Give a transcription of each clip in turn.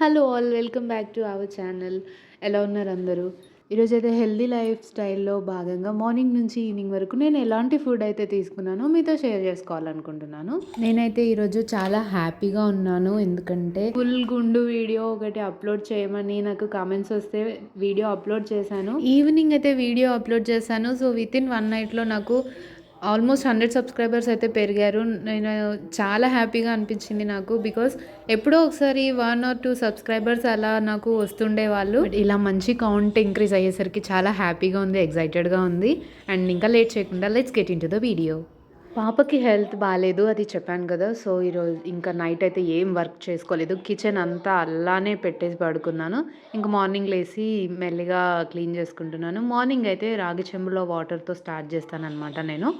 Hello all welcome back to our channel. ఎలా ఉన్నారు అందరూ? ఈరోజు అయితే హెల్దీ లైఫ్ స్టైల్లో భాగంగా మార్నింగ్ నుంచి ఈవినింగ్ వరకు నేను ఎలాంటి ఫుడ్ అయితే తీసుకున్నానో మీతో షేర్ చేసుకోవాలనుకుంటున్నాను. నేనైతే ఈరోజు చాలా హ్యాపీగా ఉన్నాను. ఎందుకంటే ఫుల్ గుండు వీడియో ఒకటి అప్లోడ్ చేయమని నాకు కామెంట్స్ వస్తే వీడియో అప్లోడ్ చేశాను. ఈవినింగ్ అయితే వీడియో అప్లోడ్ చేశాను. సో విత్ ఇన్ వన్ నైట్లో నాకు ఆల్మోస్ట్ హండ్రెడ్ సబ్స్క్రైబర్స్ అయితే పెరిగారు. నేను చాలా హ్యాపీగా అనిపించింది నాకు బికాస్ ఎప్పుడో ఒకసారి వన్ ఆర్ టూ సబ్స్క్రైబర్స్ అలా నాకు వస్తుండే వాళ్ళు. ఇలా మంచి కౌంట్ ఇంక్రీజ్ అయ్యేసరికి చాలా హ్యాపీగా ఉంది ఎగ్జైటెడ్గా ఉంది. అండ్ ఇంకా లేట్ చేయకుండా let's get into the video పాపకి హెల్త్ బాగాలేదు అది చెప్పాను కదా. సో ఈరోజు ఇంకా నైట్ అయితే ఏం వర్క్ చేసుకోలేదు. కిచెన్ అంతా అలానే పెట్టేసి పడుకున్నాను. ఇంకా మార్నింగ్ లేసి మెల్లిగా క్లీన్ చేసుకుంటున్నాను. మార్నింగ్ అయితే రాగి చెంబులో వాటర్తో స్టార్ట్ చేస్తానన్నమాట నేను.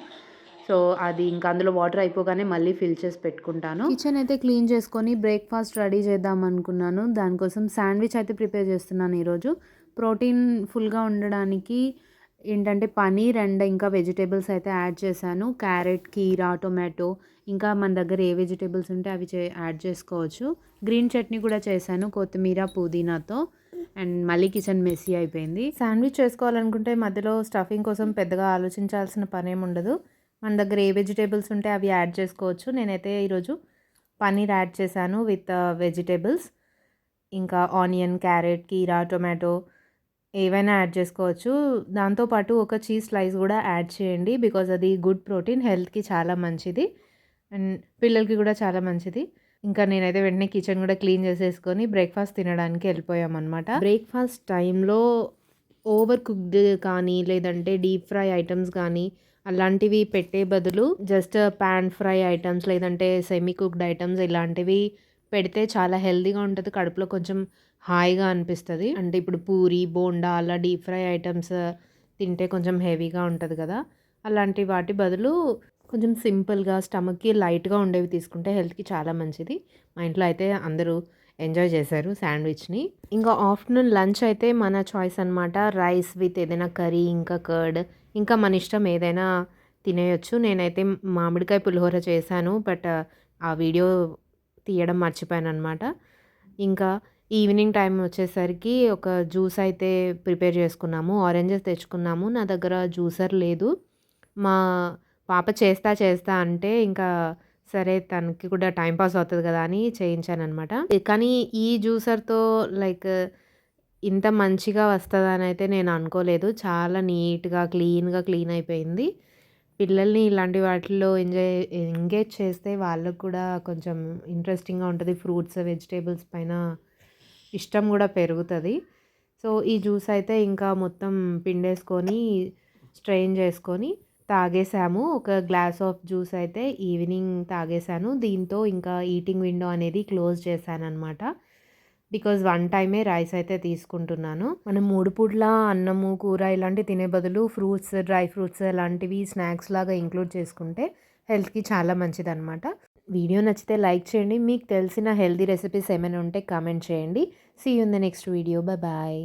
సో అది ఇంకా అందులో వాటర్ అయిపోగానే మళ్ళీ ఫిల్ చేసి పెట్టుకుంటాను. కిచెన్ అయితే క్లీన్ చేసుకొని బ్రేక్ఫాస్ట్ రెడీ చేద్దాం అనుకున్నాను. దానికోసం శాండ్విచ్ అయితే ప్రిపేర్ చేస్తున్నాను ఈరోజు. ప్రోటీన్ ఫుల్గా ఉండడానికి ఏంటంటే పనీర్ అండ్ ఇంకా వెజిటేబుల్స్ అయితే యాడ్ చేశాను. క్యారెట్ కీరా టొమాటో ఇంకా మన దగ్గర ఏ వెజిటేబుల్స్ ఉంటే అవి చే యాడ్ చేసుకోవచ్చు. గ్రీన్ చట్నీ కూడా చేశాను కొత్తిమీర పుదీనాతో. అండ్ మళ్ళీ కిచెన్ మెస్సీ అయిపోయింది. శాండ్విచ్ చేసుకోవాలనుకుంటే మధ్యలో స్టఫింగ్ కోసం పెద్దగా ఆలోచించాల్సిన పని ఏమి ఉండదు. మన దగ్గర ఏ వెజిటేబుల్స్ ఉంటే అవి యాడ్ చేసుకోవచ్చు. నేనైతే ఈరోజు పన్నీర్ యాడ్ చేశాను విత్ వెజిటేబుల్స్. ఇంకా ఆనియన్ క్యారెట్ కీరా టొమాటో ఏవైనా యాడ్ చేసుకోవచ్చు. దాంతోపాటు ఒక చీజ్ స్లైస్ కూడా యాడ్ చేయండి బికాజ్ అది గుడ్ ప్రోటీన్ హెల్త్కి చాలా మంచిది. అండ్ పిల్లలకి కూడా చాలా మంచిది. ఇంకా నేనైతే వెంటనే కిచెన్ కూడా క్లీన్ చేసేసుకొని బ్రేక్ఫాస్ట్ తినడానికి వెళ్ళిపోయామన్నమాట. బ్రేక్ఫాస్ట్ టైంలో ఓవర్ కుక్డ్ కానీ లేదంటే డీప్ ఫ్రై ఐటమ్స్ కానీ అలాంటివి పెట్టే బదులు జస్ట్ ప్యాన్ ఫ్రై ఐటమ్స్ లేదంటే సెమీ కుక్డ్ ఐటమ్స్ ఇలాంటివి పెడితే చాలా హెల్తీగా ఉంటుంది కడుపులో కొంచెం హాయిగా అనిపిస్తుంది. అంటే ఇప్పుడు పూరి బోండా అలా డీప్ ఫ్రై ఐటమ్స్ తింటే కొంచెం హెవీగా ఉంటుంది కదా. అలాంటి వాటి బదులు కొంచెం సింపుల్గా స్టమక్కి లైట్గా ఉండేవి తీసుకుంటే హెల్త్కి చాలా మంచిది. మా ఇంట్లో అయితే అందరూ ఎంజాయ్ చేశారు శాండ్విచ్ని. ఇంకా ఆఫ్టర్నూన్ లంచ్ అయితే మన చాయిస్ అనమాట రైస్ విత్ ఏదైనా కర్రీ ఇంకా కర్డ్ ఇంకా మన ఇష్టం ఏదైనా తినేయొచ్చు. నేనైతే మామిడికాయ పులిహోర చేశాను బట్ ఆ వీడియో తీయడం మర్చిపోయాను అనమాట ఇంకా ఈవినింగ్ టైం వచ్చేసరికి ఒక జ్యూస్ అయితే ప్రిపేర్ చేసుకున్నాము. ఆరెంజెస్ తెచ్చుకున్నాము. నా దగ్గర జ్యూసర్ లేదు. మా పాప చేస్తా చేస్తా అంటే ఇంకా సరే తనకి కూడా టైం పాస్ అవుతుంది కదా అని చేయించాను అనమాట కానీ ఈ జ్యూసర్తో లైక్ ఇంత మంచిగా వస్తుందని అయితే నేను అనుకోలేదు. చాలా నీట్గా క్లీన్గా క్లీన్ అయిపోయింది. పిల్లల్ని ఇలాంటి వాటిల్లో ఎంజాయ్ ఎంగేజ్ చేస్తే వాళ్ళకు కూడా కొంచెం ఇంట్రెస్టింగ్గా ఉంటుంది. ఫ్రూట్స్ వెజిటేబుల్స్ పైన ఇష్టం కూడా పెరుగుతుంది. సో ఈ జ్యూస్ అయితే ఇంకా మొత్తం పిండేసుకొని స్ట్రెయిన్ చేసుకొని తాగేసాము. ఒక గ్లాస్ ఆఫ్ జ్యూస్ అయితే ఈవినింగ్ తాగేసాను. దీంతో ఇంకా ఈటింగ్ విండో అనేది క్లోజ్ చేశాను అనమాట బికాజ్ వన్ టైమే రైస్ అయితే తీసుకుంటున్నాను. మనం మూడు పూట్ల అన్నము కూర ఇలాంటివి తినే బదులు ఫ్రూట్స్ డ్రై ఫ్రూట్స్ ఇలాంటివి స్నాక్స్ లాగా ఇంక్లూడ్ చేసుకుంటే హెల్త్కి చాలా మంచిది అనమాట వీడియో నచ్చితే లైక్ చేయండి. మీకు తెలిసిన హెల్తీ రెసిపీస్ ఏమైనా ఉంటే కామెంట్ చేయండి. See you in the next video bye